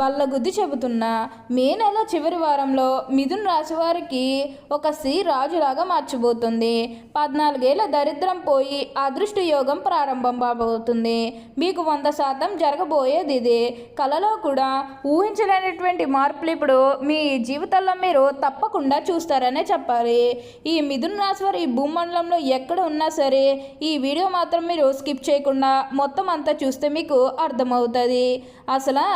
బల్లగుద్ది చెబుతున్నా మే నెల చివరి వారంలో మిథున్ రాశి వారికి ఒక స్త్రీ రాజులాగా మార్చబోతుంది. పద్నాలుగేళ్ళ దరిద్రం పోయి అదృష్ట యోగం ప్రారంభం కాబోతుంది. మీకు వంద శాతం జరగబోయేది ఇది. కలలో కూడా ఊహించలేనటువంటి మార్పులు ఇప్పుడు మీ జీవితంలో మీరు తప్పకుండా చూస్తారనే చెప్పాలి. ఈ మిథున్ రాశి వారి ఈ భూమండలంలో ఎక్కడ ఉన్నా సరే ఈ వీడియో మాత్రం మీరు స్కిప్ చేయకుండా మొత్తం అంతా చూస్తే మీకు అర్థమవుతుంది. అసలు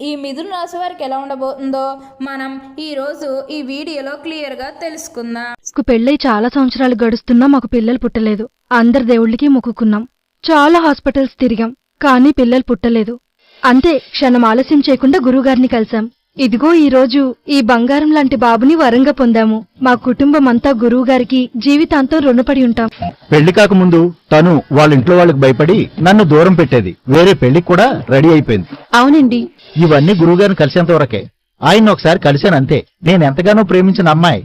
ఈ మిథున రాశి వారికి ఎలా ఉండబోతుందో మనం ఈ రోజు ఈ వీడియోలో క్లియర్గా తెలుసుకుందాం. పెళ్ళై చాలా సంవత్సరాలు గడుస్తున్నా మాకు పిల్లలు పుట్టలేదు. అందరి దేవుళ్ళకి మొక్కుకున్నాం. చాలా హాస్పిటల్స్ తిరిగాం కానీ పిల్లలు పుట్టలేదు. అంతే క్షణం ఆలస్యం చేయకుండా గురువుగారిని కలిశాం. ఇదిగో ఈ రోజు ఈ బంగారం లాంటి బాబుని వరంగా పొందాము. మా కుటుంబం అంతా గురువుగారికి జీవితాంతం రుణపడి ఉంటాం. పెళ్ళి కాకముందు తను వాళ్ళ ఇంట్లో వాళ్ళకి భయపడి నన్ను దూరం పెట్టేది. వేరే పెళ్ళికి కూడా రెడీ అయిపోయింది. అవునండి. ఇవన్నీ గురువుగారిని కలిసేంత వరకే. ఆయన ఒకసారి కలిశాను అంతే. నేను ఎంతగానో ప్రేమించిన అమ్మాయి.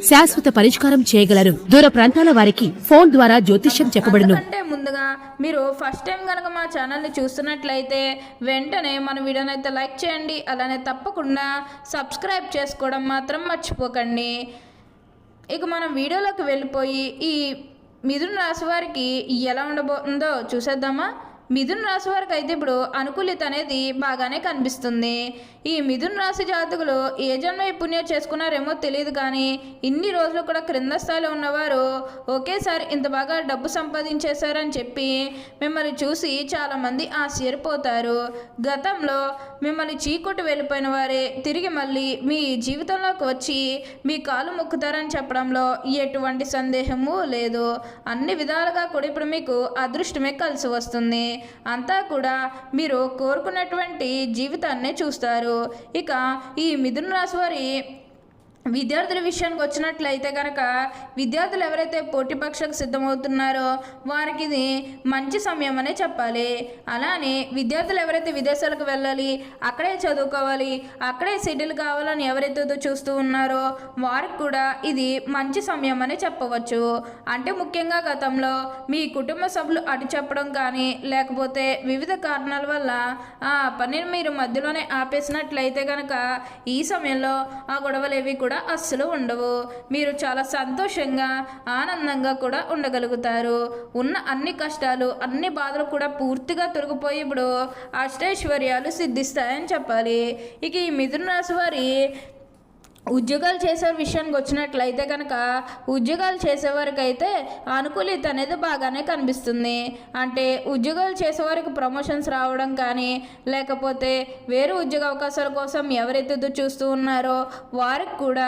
శాశ్వత పరిష్కారం చేయగలరు. దూర ప్రాంతాల వారికి ఫోన్ ద్వారా జ్యోతిష్యం చెప్పబడును. అంటే ముందుగా మీరు ఫస్ట్ టైం కనుక మా ఛానల్ని చూస్తున్నట్లయితే వెంటనే మన వీడియోని అయితే లైక్ చేయండి. అలానే తప్పకుండా సబ్స్క్రైబ్ చేసుకోవడం మాత్రం మర్చిపోకండి. ఇక మనం వీడియోలోకి వెళ్ళిపోయి ఈ మిథున రాశి వారికి ఎలా ఉండబోతుందో చూసేద్దామా? మిథున రాశి వారికి అయితే ఇప్పుడు అనుకూలిత అనేది బాగానే కనిపిస్తుంది. ఈ మిథున రాశి జాతకులు ఏ జన్మ ఈ పుణ్యం చేసుకున్నారేమో తెలియదు కానీ ఇన్ని రోజులు కూడా క్రింద స్థాయిలో ఉన్నవారు ఒకేసారి ఇంత బాగా డబ్బు సంపాదించేశారని చెప్పి మిమ్మల్ని చూసి చాలామంది ఆశ్చర్యపోతారు. గతంలో మిమ్మల్ని చీకొట్టు వెళ్ళిపోయిన వారే తిరిగి మళ్ళీ మీ జీవితంలోకి వచ్చి మీ కాలు మొక్కుతారని చెప్పడంలో ఎటువంటి సందేహము లేదు. అన్ని విధాలుగా కూడా ఇప్పుడు మీకు అదృష్టమే కలిసి వస్తుంది. అంతా కూడా మీరు కోరుకున్నటువంటి జీవితాన్నే చూస్తారు. ఇక ఈ మిథున రాశి వారి విద్యార్థుల విషయానికి వచ్చినట్లయితే కనుక విద్యార్థులు ఎవరైతే పోటీ పరీక్షలకు సిద్ధమవుతున్నారో వారికి ఇది మంచి సమయం అనే చెప్పాలి. అలానే విద్యార్థులు ఎవరైతే విదేశాలకు వెళ్ళాలి అక్కడే చదువుకోవాలి అక్కడే సెటిల్ కావాలని ఎవరైతే చూస్తూ ఉన్నారో వారికి కూడా ఇది మంచి సమయం అని చెప్పవచ్చు. అంటే ముఖ్యంగా గతంలో మీ కుటుంబ సభ్యులు అటు చెప్పడం కానీ లేకపోతే వివిధ కారణాల వల్ల ఆ పనిని మీరు మధ్యలోనే ఆపేసినట్లయితే కనుక ఈ సమయంలో ఆ గొడవలు ఏవి కూడా అస్సలు ఉండవు. మీరు చాలా సంతోషంగా ఆనందంగా కూడా ఉండగలుగుతారు. ఉన్న అన్ని కష్టాలు అన్ని బాధలు కూడా పూర్తిగా తొలగిపోయి ఇప్పుడు అష్టైశ్వర్యాలు సిద్ధిస్తాయని చెప్పాలి. ఇక ఈ మిథున రాశి వారి ఉద్యోగాలు చేసే విషయానికి వచ్చినట్లయితే కనుక ఉద్యోగాలు చేసేవారికి అయితే అనుకూలిత అనేది బాగానే కనిపిస్తుంది. అంటే ఉద్యోగాలు చేసేవారికి ప్రమోషన్స్ రావడం కానీ లేకపోతే వేరే ఉద్యోగ అవకాశాల కోసం ఎవరైతే ఎదురు చూస్తూ ఉన్నారో వారికి కూడా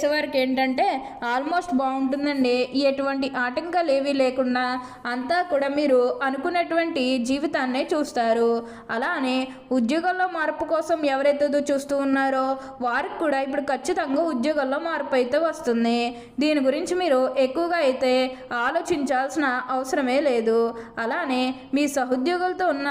చేసేవారికి ఏంటంటే ఆల్మోస్ట్ బాగుంటుందండి. ఎటువంటి ఆటంకాలు ఏవీ లేకుండా అంతా కూడా మీరు అనుకున్నటువంటి జీవితాన్నే చూస్తారు. అలానే ఉద్యోగంలో మార్పు కోసం ఎవరైతే చూస్తూ ఉన్నారో వారికి కూడా ఇప్పుడు ఖచ్చితంగా ఉద్యోగంలో మార్పు అయితే వస్తుంది. దీని గురించి మీరు ఎక్కువగా అయితే ఆలోచించాల్సిన అవసరమే లేదు. అలానే మీ సహోద్యోగులతో ఉన్న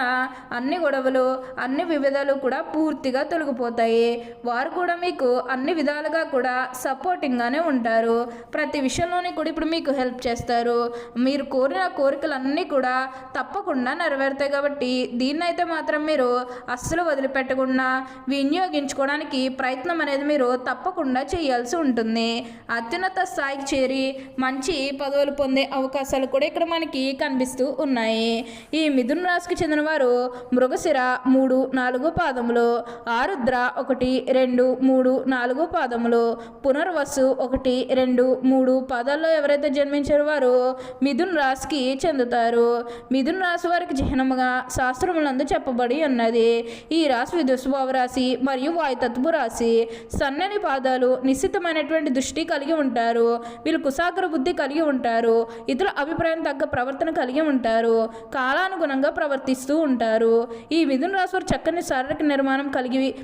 అన్ని గొడవలు అన్ని వివిధాలు కూడా పూర్తిగా తొలగిపోతాయి. వారు కూడా మీకు అన్ని విధాలుగా కూడా సపోర్టింగ్గానే ఉంటారు. ప్రతి విషయంలోని కూడా ఇప్పుడు మీకు హెల్ప్ చేస్తారు. మీరు కోరిన కోరికలన్నీ కూడా తప్పకుండా నెరవేరుతాయి కాబట్టి దీన్నైతే మాత్రం మీరు అస్సలు వదిలిపెట్టకుండా వినియోగించుకోవడానికి ప్రయత్నం అనేది మీరు తప్పకుండా చేయాల్సి ఉంటుంది. అత్యున్నత స్థాయికి చేరి మంచి పదవులు పొందే అవకాశాలు కూడా ఇక్కడ మనకి కనిపిస్తూ ఉన్నాయి. ఈ మిథున రాశికి చెందిన వారు మృగశిర మూడు నాలుగు పాదములు ఆరుద్ర ఒకటి రెండు మూడు నాలుగు పాదములు పునర్వసు ఒకటి రెండు మూడు పాదాల్లో ఎవరైతే జన్మించారో వారు మిథున్ రాశికి చెందుతారు. మిథున్ రాశి వారికి చిహ్నముగా శాస్త్రములందు చెప్పబడి ఉన్నది. ఈ రాశి విదుస్వభావ రాశి మరియు వాయుతత్వ రాశి. సన్నని పాదాలు నిశ్చితమైనటువంటి దృష్టి కలిగి ఉంటారు. వీళ్ళు కుశాగ్ర బుద్ధి కలిగి ఉంటారు. ఇతరుల అభిప్రాయం తగ్గ ప్రవర్తన కలిగి ఉంటారు. కాలానుగుణంగా ప్రవర్తిస్తూ ఉంటారు. ఈ మిథున రాశి వారు చక్కని శారీరక నిర్మాణం కలిగి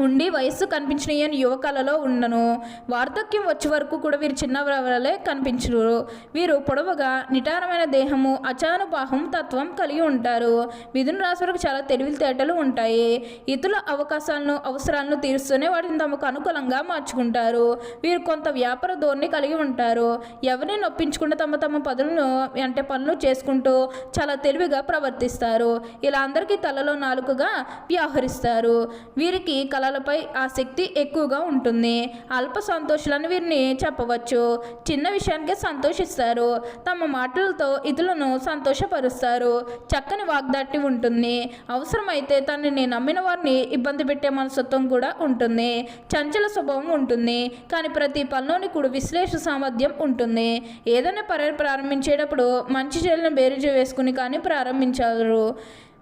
ఉండి వయస్సు కనిపించిన యువకాలలో ఉండను వార్ధక్యం వచ్చే వరకు కూడా వీరు చిన్నవరలే కనిపించరు. వీరు పొడవుగా నిటారమైన దేహము అచానుబాహం తత్వం కలిగి ఉంటారు. మిథున రాశి వరకు చాలా తెలివితేటలు ఉంటాయి. ఇతరుల అవకాశాలను అవసరాలను తీరుస్తూనే వాటిని తమకు అనుకూలంగా మార్చుకుంటారు. వీరు కొంత వ్యాపార ధోరణి కలిగి ఉంటారు. ఎవరిని నొప్పించకుండా తమ తమ పనులను అంటే పనులు చేసుకుంటూ చాలా తెలివిగా ప్రవర్తిస్తారు. ఇలా అందరికీ తలలో నాలుకగా వ్యవహరిస్తారు. వీరికి కళలపై ఆసక్తి ఎక్కువగా ఉంటుంది. అల్ప సంతోషాలను వీరిని చెప్పవచ్చు. చిన్న విషయానికి సంతోషిస్తారు. తమ మాటలతో ఇతరులను సంతోషపరుస్తారు. చక్కని వాగ్దాటి ఉంటుంది. అవసరమైతే తనని నమ్మిన వారిని ఇబ్బంది పెట్టే మనస్తత్వం కూడా ఉంటుంది. చంచల స్వభావం ఉంటుంది. కానీ ప్రతి పనిలోని కూడా విశ్లేషణ సామర్థ్యం ఉంటుంది. ఏదైనా పర్య ప్రారంభించేటప్పుడు మంచి చెల్లిని బేరీజు వేసుకుని కానీ ప్రారంభించారు.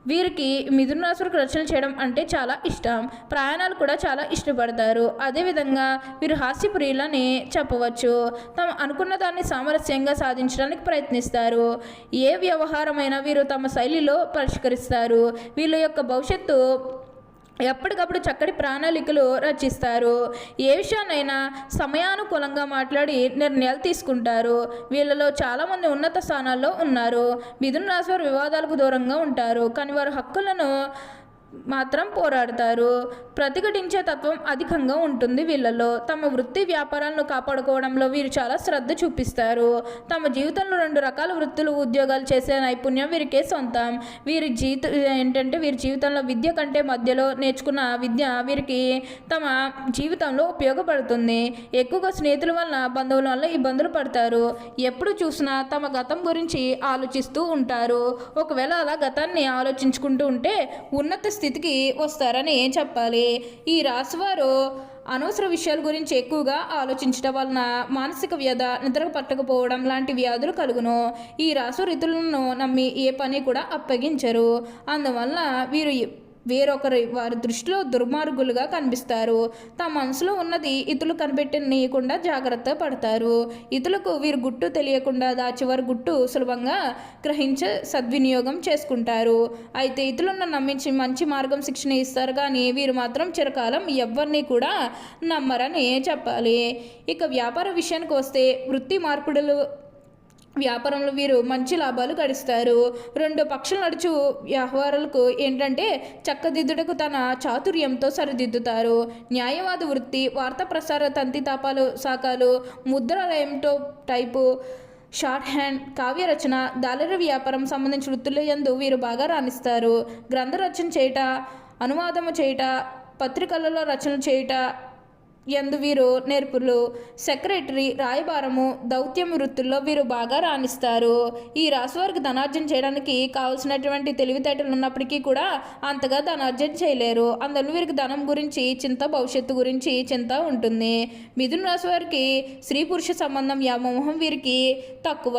వీరికి మిథున రాశులకు రచన చేయడం అంటే చాలా ఇష్టం. ప్రయాణాలు కూడా చాలా ఇష్టపడతారు. అదేవిధంగా వీరు హాస్యప్రియులని చెప్పవచ్చు. తమ అనుకున్న దాన్ని సామరస్యంగా సాధించడానికి ప్రయత్నిస్తారు. ఏ వ్యవహారమైనా వీరు తమ శైలిలో పరిష్కరిస్తారు. వీళ్ళ యొక్క భవిష్యత్తు ఎప్పటికప్పుడు చక్కటి ప్రణాళికలు రచిస్తారు. ఏ విషయాన్నైనా సమయానుకూలంగా మాట్లాడి నిర్ణయాలు తీసుకుంటారు. వీళ్ళలో చాలామంది ఉన్నత స్థానాల్లో ఉన్నారు. మిథున రాశి వారు వివాదాలకు దూరంగా ఉంటారు. కానీ వారు హక్కులను మాత్రం పోరాడతారు. ప్రతిఘటించే తత్వం అధికంగా ఉంటుంది వీళ్ళలో తమ వృత్తి వ్యాపారాలను కాపాడుకోవడంలో వీరు చాలా శ్రద్ధ చూపిస్తారు. తమ జీవితంలో రెండు రకాల వృత్తులు ఉద్యోగాలు చేసే నైపుణ్యం వీరికే సొంతం. వీరి జీవిత ఏంటంటే వీరి జీవితంలో విద్య కంటే మధ్యలో నేర్చుకున్న విద్య వీరికి తమ జీవితంలో ఉపయోగపడుతుంది. ఎక్కువగా స్నేహితుల వల్ల బంధువుల వల్ల ఇబ్బందులు పడతారు. ఎప్పుడు చూసినా తమ గతం గురించి ఆలోచిస్తూ ఉంటారు. ఒకవేళ అలా గతాన్ని ఆలోచించుకుంటూ ఉంటే ఉన్నత స్థితికి వస్తారని చెప్పాలి? ఈ రాశివారు అనవసర విషయాల గురించి ఎక్కువగా ఆలోచించడం వలన మానసిక వ్యధ నిద్ర పట్టకపోవడం లాంటి వ్యాధులు కలుగును. ఈ రాసు రీతులను నమ్మి ఏ పని కూడా అప్పగించరు. అందువల్ల వీరు వేరొకరి వారి దృష్టిలో దుర్మార్గులుగా కనిపిస్తారు. తమ మనసులో ఉన్నది ఇతరులు కనిపెట్టనీయకుండా జాగ్రత్త పడతారు. ఇతరులకు వీరి గుట్టు తెలియకుండా దాచివారి గుట్టు సులభంగా గ్రహించ సద్వినియోగం చేసుకుంటారు. అయితే ఇతరులను నమ్మించి మంచి మార్గం శిక్షణ ఇస్తారు కానీ వీరు మాత్రం చిరకాలం ఎవరిని కూడా నమ్మరని చెప్పాలి. ఇక వ్యాపార విషయానికి వస్తే వృత్తి మార్పిడులు వ్యాపారంలో వీరు మంచి లాభాలు గడిస్తారు. రెండు పక్షులు నడుచు వ్యవహారాలకు ఏంటంటే చక్కదిద్దుటకు తన చాతుర్యంతో సరిదిద్దుతారు. న్యాయవాద వృత్తి వార్తా ప్రసార తంతి తాపాలు శాఖలు ముద్రాలయంతో టైపు షార్ట్ హ్యాండ్ కావ్య రచన దాలరి వ్యాపారం సంబంధించిన వృత్తుల యందు వీరు బాగా రాణిస్తారు. గ్రంథ రచన చేయుట అనువాదము చేయుట పత్రికలలో రచన చేయుట ఎందు వీరు నేర్పులు. సెక్రటరీ రాయబారము దౌత్యం వృత్తుల్లో వీరు బాగా రాణిస్తారు. ఈ రాశి వారికి ధనార్జన చేయడానికి కావలసినటువంటి తెలివితేటలు ఉన్నప్పటికీ కూడా అంతగా ధనార్జన చేయలేరు. అందులో వీరికి ధనం గురించి చింత భవిష్యత్తు గురించి చింత ఉంటుంది. మిథున రాశి వారికి స్త్రీ పురుష సంబంధం వ్యామోహం వీరికి తక్కువ.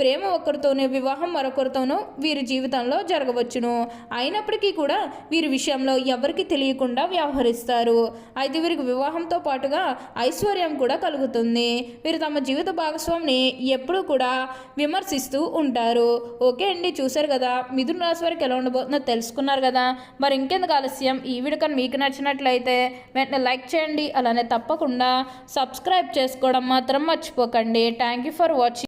ప్రేమ ఒకరితోనే వివాహం మరొకరితోనూ వీరి జీవితంలో జరగవచ్చును. అయినప్పటికీ కూడా వీరి విషయంలో ఎవరికి తెలియకుండా వ్యవహరిస్తారు. అయితే వీరికి వివాహంతో పాటుగా ఐశ్వర్యం కూడా కలుగుతుంది. వీరు తమ జీవిత భాగస్వామిని ఎప్పుడూ కూడా విమర్శిస్తూ ఉంటారు. ఓకే అండి చూశారు కదా? మిథున రాశి వారికి ఎలా ఉండబోతుందో తెలుసుకున్నారు కదా? మరి ఇంకెందుకు ఆలస్యం? ఈ వీడియో కానీ మీకు నచ్చినట్లయితే వెంటనే లైక్ చేయండి. అలానే తప్పకుండా సబ్స్క్రైబ్ చేసుకోవడం మాత్రం మర్చిపోకండి. Thank you for watching